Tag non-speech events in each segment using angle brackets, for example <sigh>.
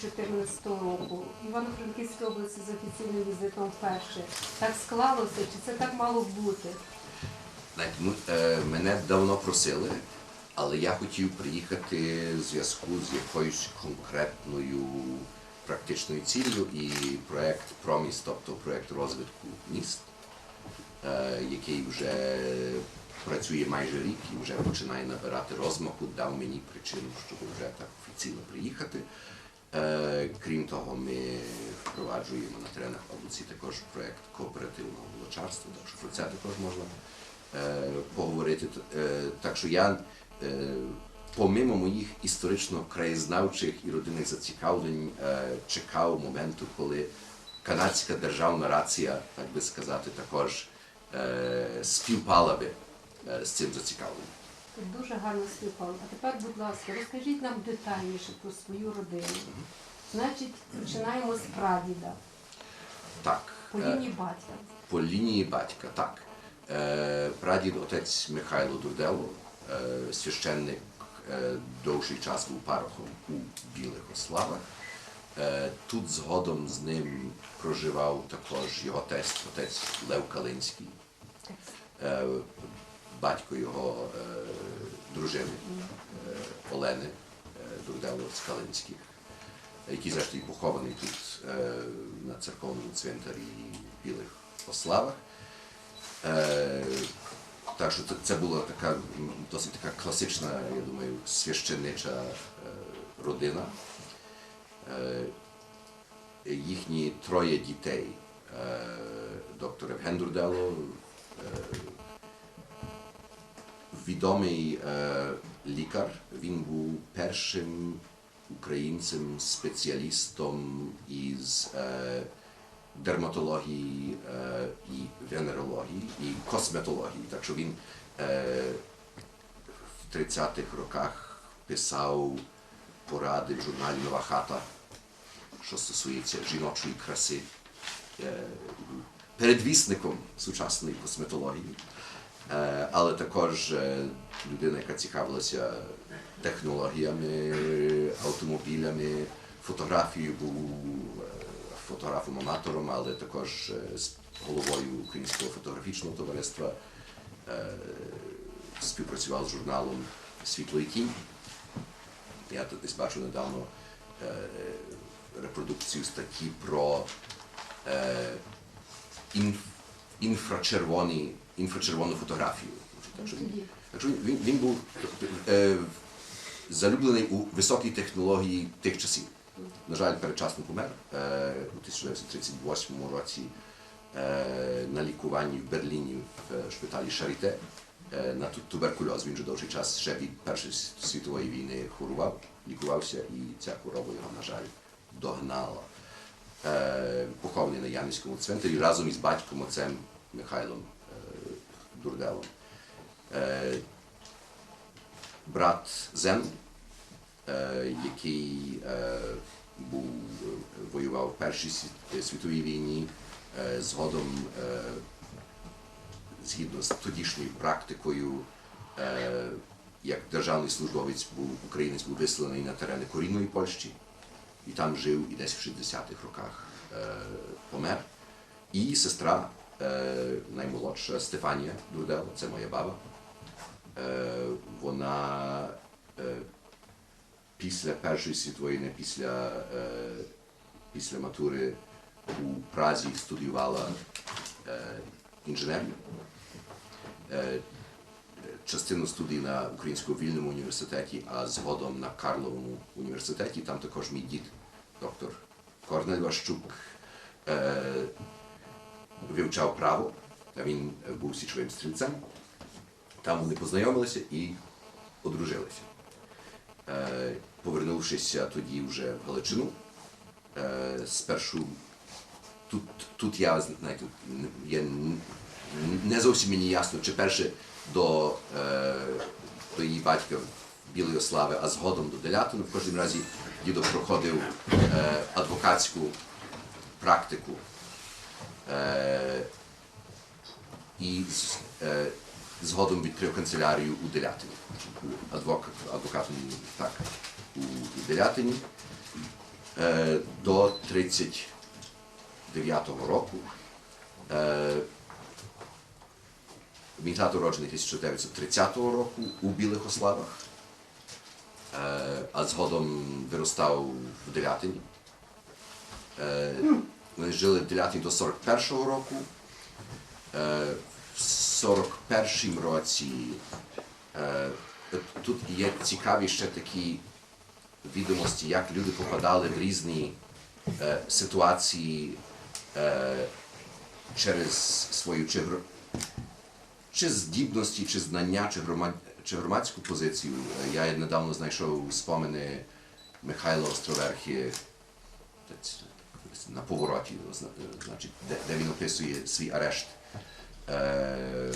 2014 року. Івано-Франківська область з офіційним візитом вперше. Так склалося, чи це так мало бути? Е, мене давно просили, але я хотів приїхати в зв'язку з якоюсь конкретною практичною ціллю і проект Проміс, тобто проект розвитку міст, е, який вже працює майже рік і вже починає набирати розмаху, дав мені причину, щоб вже так офіційно приїхати. Е, Крім того, ми впроваджуємо на теренах області також проект кооперативного волочарства, так що про це також можна е, поговорити. Е, Так що я, помимо моїх історично-краєзнавчих і родинних зацікавлень, чекав моменту, коли канадська державна рація, так би сказати, також співпала би з цим зацікавленням. Тут дуже гарно співпало. А тепер, будь ласка, розкажіть нам детальніше про свою родину. Значить, починаємо з прадіда, Так. по е, лінії батька. По лінії батька, так. Е, прадід отець Михайло Дурдело, е, священник, довший час був парохом у Білих Ославах. Тут згодом з ним проживав також його тесть, отець Лев Калинський, батько його е, дружини е, Олени е, Дурдело з який зрештою похований тут на церковному цвинтарі Білих Ославах. Так що це- була така досить така класична, я думаю, священнича родина. Їхні троє дітей. Доктор Евген Дурдело, відомий лікар. Він був першим українцем спеціалістом із е, дерматології е, і венерології і косметології. Так що він е, в 30-х роках писав поради в журналі Нова хата, що стосується жіночої краси, передвісником сучасної косметології. Е, але також е, людина, яка цікавилася технологіями, автомобілями, фотографією, був е, фотографом-аматором, але також з головою Українського фотографічного товариства співпрацював з журналом Світло і тінь. Я тут десь бачу недавно репродукцію статті про інф, інфрачервоні, інфрачервону фотографію. Так що він, так що він, був е, залюблений у високій технології тих часів. На жаль, передчасно помер е, у 1938 році е, на лікуванні в Берліні в шпиталі Шаріте е, на ту- туберкульоз. Він вже довший час ще від Першої світової війни хворував, лікувався, і ця хвороба його, на жаль, догнала. Е, похований на Янівському цвинтарі разом із батьком отцем Михайлом е, Дурделом. Е, брат Зен, е, який був, воював в Першій світовій війні, згодом, згідно з тодішньою практикою, як державний службовець був українець був висланий на терени корінної Польщі, і там жив і десь в 60-х роках помер. І сестра наймолодша Стефанія Дурдел, це моя баба. Вона після Першої світової війни, після, після матури у Празі студіювала інженерію. Частину студій на Українському вільному університеті, а згодом на Карловому університеті. Там також мій дід, доктор Корнель Ващук, вивчав право. Він був січовим стрільцем. Там вони познайомилися і одружилися. Е, повернувшися тоді вже в Галичину, е, спершу тут, тут я знаєте, н- не зовсім мені ясно, чи перше до, е, до її батька Білої Ослави, а згодом до Делятину. В кожному разі дідо проходив е, адвокатську практику. Е, і е, згодом відкрив канцелярію у Делятині. Адвокат, адвокатом так, у Делятині. Е, До 39-го року Мій тато народжений 1930 року у Білих Ославах, а згодом виростав в Делятині. Вони жили в Делятині до 41-го року. Е, В 41-м році е, тут є цікаві ще такі відомості, як люди попадали в різні е, ситуації через свою чи, чи здібності, чи знання, чи, грома, чи громадську позицію. Я недавно знайшов спомини Михайла Островерхи на повороті, значить, де, де він описує свій арешт е,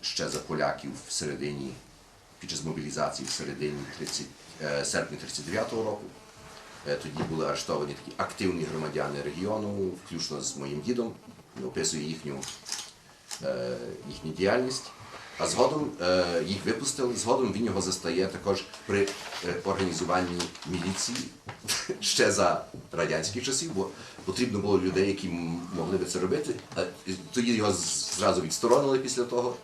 ще за поляків в середині, під час мобілізації в середині 30, е, серпня 39-го року. Е, Тоді були арештовані такі активні громадяни регіону, включно з моїм дідом. Він описує їхню, е, їхню діяльність. А згодом е, їх випустили, згодом він його застає також при е, організуванні міліції <laughs> ще за радянських часів, бо потрібно було людей, які могли би це робити. Тоді його зразу відсторонили після того.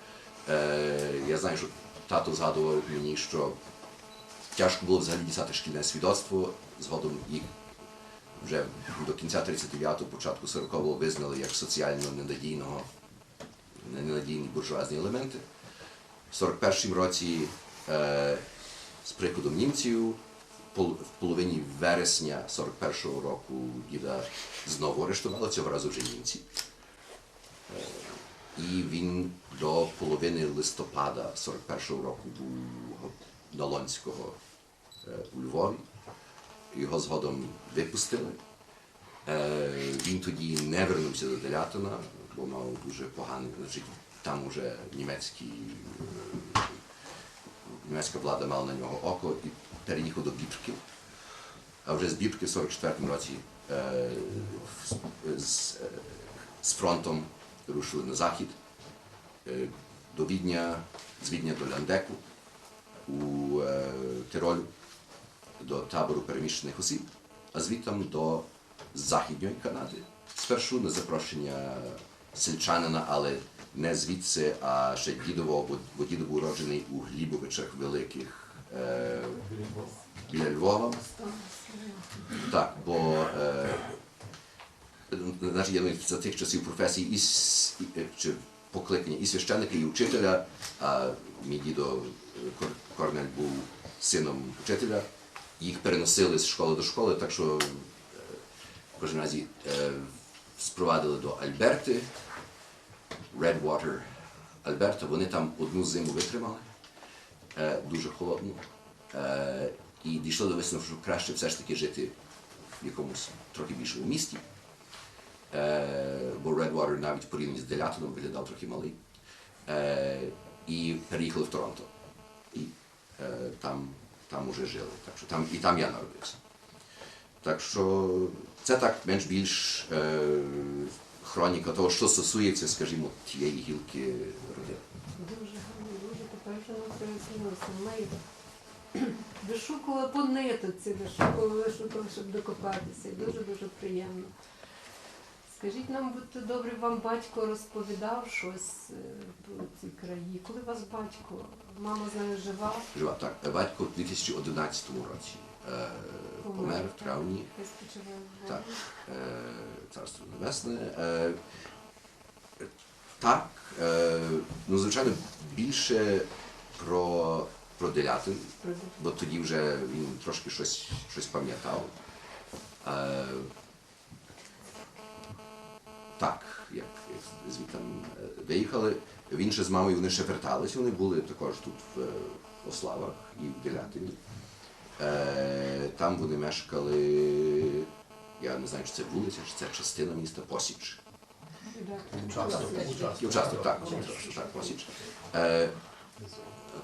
Е, я знаю, що тато згадував мені, що тяжко було взагалі дістати шкільне свідоцтво. Згодом їх вже до кінця 39-го, початку 40-го визнали як соціально ненадійного, ненадійні буржуазні елементи. В 41-му році е, з приходом німців в половині вересня 41-го року діда знову арештували, цього разу вже німці. Е, і він до половини листопада 41-го року був Долонського е, у Львові. Його згодом випустили. Е, Він тоді не вернувся до Делятина, бо мав дуже поганий, значить, там уже німецький, німецька влада мала на нього око і переїхав до Бібрки. А вже з Бібрки в 44-му році е, з, з фронтом рушили на захід е, до Відня, з Відня до Ляндеку у е, Тиролю до табору переміщених осіб, а звідтам до Західньої Канади. Спершу на запрошення сельчанина, але не звідси, а ще дідового, бо, бо дідо був уроджений у Глібовичах Великих е, біля Львова. Так, бо е, я за тих часів професії і, е, чи покликання і священника, і учителя, а мій дідо е, Кор- Корнель був сином учителя. Їх переносили з школи до школи, так що е, в кожному разі спровадили до Альберти, Redwater, Альберта. Вони там одну зиму витримали, е, дуже холодну. Е, і дійшли до висновку, що краще все ж таки жити в якомусь трохи більшому місті. Е, бо Redwater навіть в порівнянні з Делятином виглядав трохи малий. І переїхали в Торонто. І там, там уже жили. Так що там, і там я народився. Так що це так менш-більш хроніка того, що стосується, скажімо, тієї гілки родини. Дуже гарно, дуже тепер вже прояснилося. Ми вишукували по нитоці, вишукували, вишукували, щоб докопатися. Дуже-дуже приємно. Скажіть нам, будьте добрі, вам батько розповідав щось е, про ці краї. Коли вас батько? Мама з нею жива? Жива так. Батько в 2011 році помер в травні. Так. Е, Царство Небесне. Е, так, е, ну, звичайно, більше про, про Делятин, бо тоді вже він трошки щось, щось пам'ятав. Е, так, як, як звідти е, виїхали. Він ще з мамою вони ще вертались, вони були також тут в, е, Ославах і в Делятині. Е, там вони мешкали, я не знаю, чи це вулиця, чи це частина міста Посіч. Участок, так, так, Посіч. Е,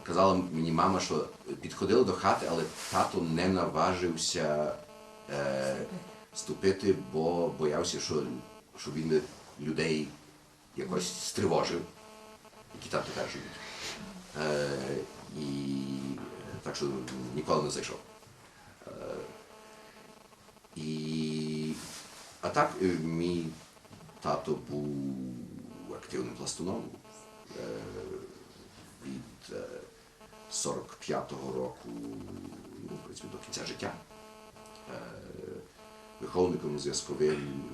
казала мені мама, що підходили до хати, але тато не наважився е, вступити, бо боявся, що, що він людей якось стривожив, які там тепер живуть. Е, так що ніколи не зайшов. Е, І, а так, е, мій тато був активним пластуном. Е, від е, 45-го року ну, принципі, до кінця життя. Виховником зв'язковим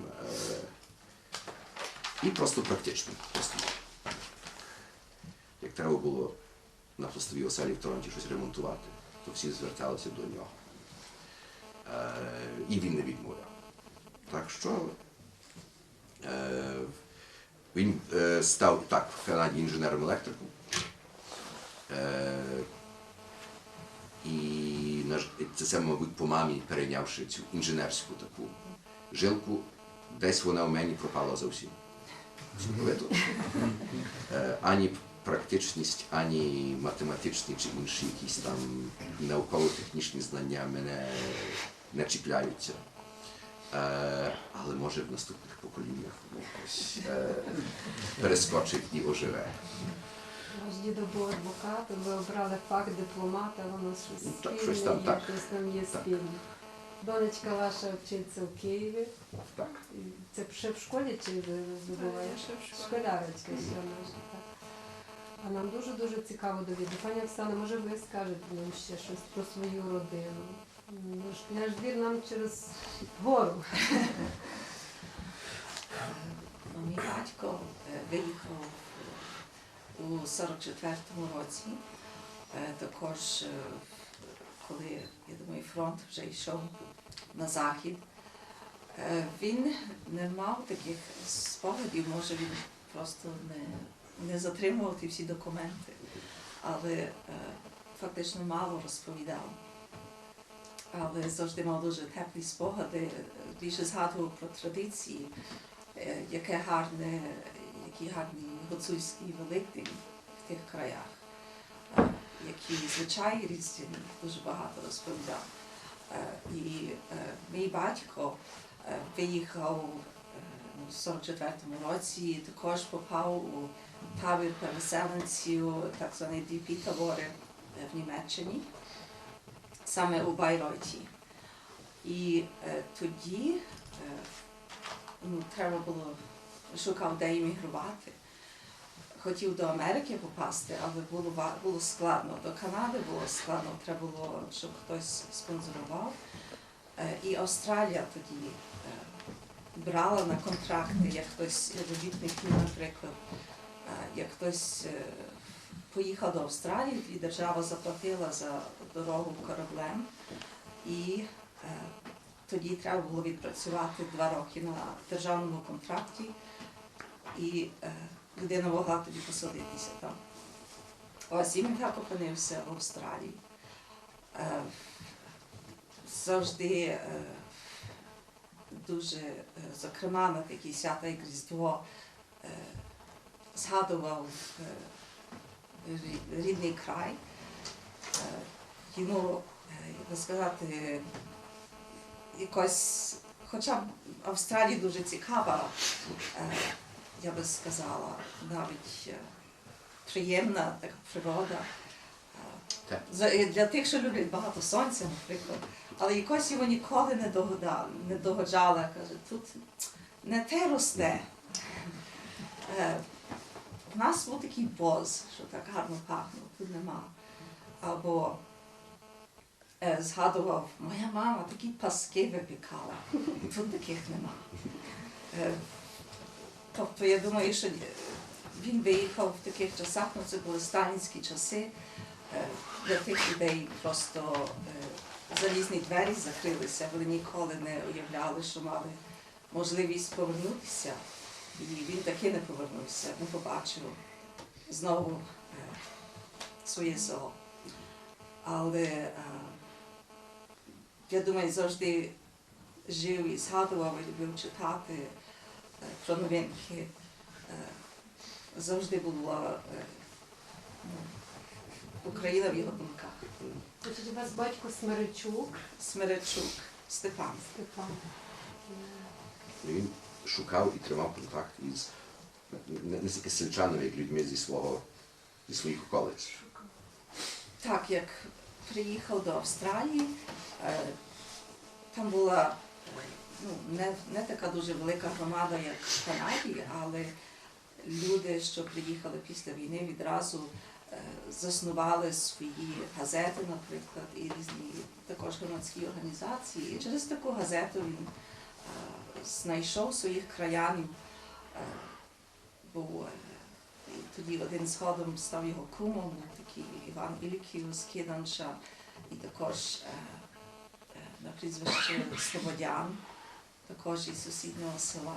і просто практичним. Як треба було на пластовій оселі в Торонті щось ремонтувати, то всі зверталися до нього. Е, і він не відмовляв. Так що е, він е, став так в Канаді інженером електриком. Е, і це, це, мабуть, по мамі перейнявши цю інженерську таку жилку, десь вона в мені пропала зовсім. Е, ані практичність, ані математичні чи інші якісь там науково-технічні знання мене не чіпляються. Е, але може в наступних поколіннях воно якось е, перескочить і оживе. Ваш дідо був адвокатом, ви обрали фах дипломата, воно щось Ну, так, спільне щось там, є, так. щось там є Так. спільне. Донечка ваша вчиться в Києві. Так. Це ще в школі чи ви здобуваєте? в школі. Школярочка ще наша, так. А нам дуже-дуже цікаво довідати. Пані Оксана, може ви скажете нам ще щось про свою родину? Ну, Наш двір нам через гору. Мій батько е, виїхав у 44-му році. Е, Також, е, коли я думаю, фронт вже йшов на захід. Він не мав таких спогадів, може він просто не, не затримував всі документи, але е, фактично мало розповідав. Але завжди мав дуже теплі спогади, більше згадував про традиції, е, яке гарне, які гарні гуцульські великдень в тих краях, е, які звичаї різдвяні, дуже багато розповідав. Е, І е, мій батько е, виїхав е, у 44-му році, і також попав у табір переселенців, так звані дп табори в Німеччині, саме у Байройті. І е, тоді е, ну, треба було шукав, де іммігрувати. Хотів до Америки попасти, але було, було складно. До Канади було складно, треба було, щоб хтось спонсорував. Е, І Австралія тоді е, брала на контракти, як хтось робітник, наприклад, як хтось е, поїхав до Австралії, і держава заплатила за дорогу кораблем. І е, тоді треба було відпрацювати два роки на державному контракті, і е, людина могла тоді посадитися там. Ось і так опинився в Австралії. Завжди дуже, зокрема, на такі свята, як Різдво, згадував е, рідний край. Е, йому, е, як би сказати, якось, хоча б Австралія дуже цікава, я би сказала, навіть приємна така природа. Для тих, що люблять багато сонця, наприклад. Але якось його ніколи не догодала, не догоджала. Каже, тут не те росте. Е, В нас був такий боз, що так гарно пахнув, тут нема. Або е, згадував, моя мама такі паски випікала, тут таких нема. Е, Тобто я думаю, що він виїхав в таких часах, ну це були сталінські часи. Е, Для тих людей просто е, залізні двері закрилися, вони ніколи не уявляли, що мали можливість повернутися. І він таки не повернувся, не побачив знову е, своє село. Але е, я думаю, завжди жив і згадував і любив читати е, про новинки. Е, Завжди була е, ну, Україна в його думках. Значить, у вас батько Смиречук Степан. Степан. Шукав і тримав контакт із не, не сельчанами, як людьми зі свого зі своїх околиць. Так, як приїхав до Австралії, е, там була ну, не, не така дуже велика громада, як в Канаді, але люди, що приїхали після війни, відразу е, заснували свої газети, наприклад, і різні також громадські організації. І через таку газету він е, знайшов своїх краянів. Е, був е, тоді один згодом став його кумом, був такий Іван Іліків з Киданша, і також е, на прізвище Слободян, також із сусіднього села.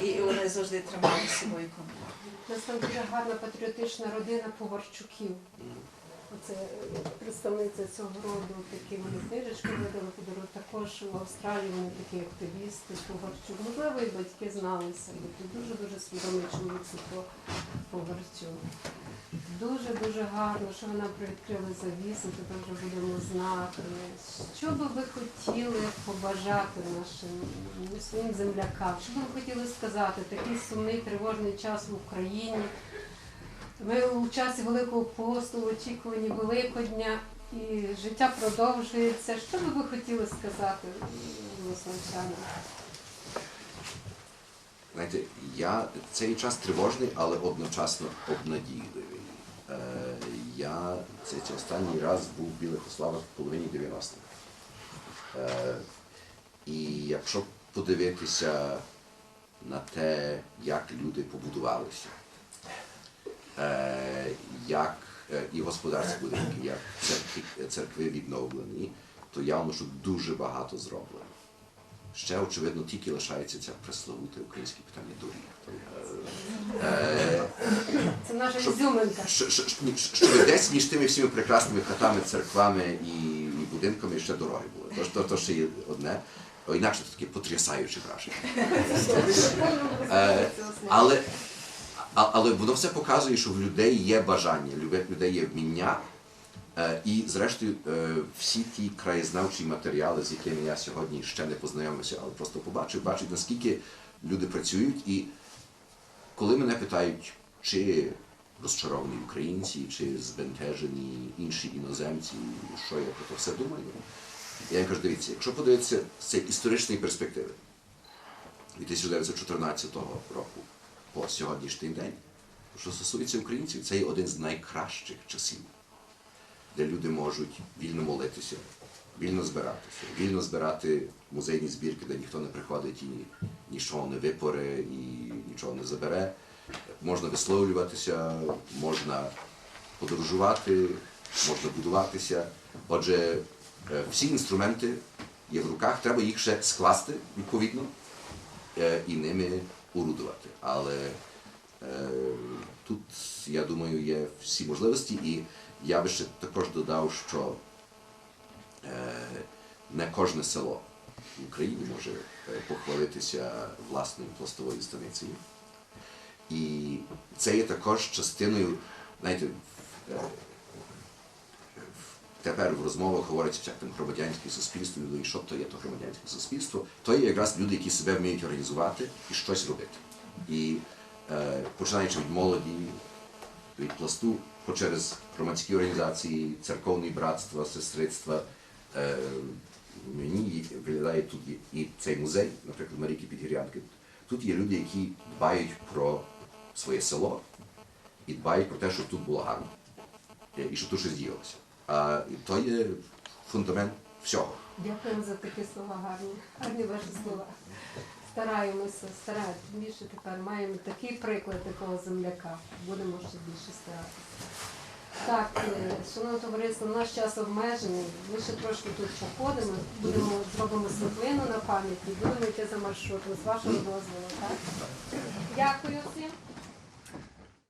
І вони завжди тримали з собою контакт. У нас там дуже гарна патріотична родина Поварчуків. Оце е, представниця цього роду, такі вони книжечку видали подарунок. Також в Австралії вони такі активісти, Поварчук. Можливо, і батьки зналися, бо дуже-дуже свідомий чоловік Петро Поварчук. Дуже-дуже гарно, що ви нам привідкрили завісу, тепер вже будемо знати. Що би ви хотіли побажати нашим ну, своїм землякам? Що би ви хотіли сказати? Такий сумний, тривожний час в Україні. Ми у часі Великого посту, в очікуванні Великодня, і життя продовжується. Що би ви хотіли сказати Лославчанам? Знаєте, я цей час тривожний, але одночасно обнадійливий. Е, я цей останній раз був в Білих Ославах в половині 90-х. Е, і якщо подивитися на те, як люди побудувалися, як е, і господарські будинки, як церкви, церкви відновлені, то явно, що дуже багато зроблено. Ще, очевидно, тільки лишається ця пресловуте українське питання доріг. Е, Це наша ізюминка. що, десь між тими всіми прекрасними хатами, церквами і, і будинками ще дороги були. Тож то, то ще є одне. О, Інакше це таке потрясаюче враження. Е, Але, але воно все показує, що в людей є бажання, в людей є вміння. Е, І зрештою е, всі ті краєзнавчі матеріали, з якими я сьогодні ще не познайомився, але просто побачив, бачать, наскільки люди працюють. І коли мене питають, чи розчаровані українці, чи збентежені інші іноземці, що я про це все думаю, я їм кажу, дивіться, якщо подивитися з цієї історичної перспективи, від 1914 року по сьогоднішній день, що стосується українців, це є один з найкращих часів, де люди можуть вільно молитися, вільно збиратися, вільно збирати музейні збірки, де ніхто не приходить і нічого не випоре і нічого не забере. Можна висловлюватися, можна подорожувати, можна будуватися. Отже, е, всі інструменти є в руках, треба їх ще скласти відповідно е, і ними орудувати. Але е, тут, я думаю, є всі можливості, і я би ще також додав, що е, не кожне село в Україні може е, похвалитися власною пластовою станицею. І це є також частиною, знаєте, е, тепер в розмовах говориться всяк там громадянське суспільство, люди, і що то є то громадянське суспільство, то є якраз люди, які себе вміють організувати і щось робити. І е, починаючи від молоді, від пласту, через громадські організації, церковні братства, сестрицтва, е, мені виглядає тут і цей музей, наприклад, Марійки Підгірянки. Тут є люди, які дбають про своє село і дбають про те, щоб тут було гарно. Е, І щоб тут щось діялося. А то є фундамент всього. Дякуємо за такі слова гарні. Гарні ваші слова. Стараємося, стараємося. Більше тепер маємо такий приклад такого земляка. Будемо ще більше старатися. Так, е, шановне товариство, наш час обмежений. Ми ще трошки тут походимо, будемо зробимо світлину на пам'ять і будемо йти за маршрутом з вашого дозволу. Так? Дякую всім.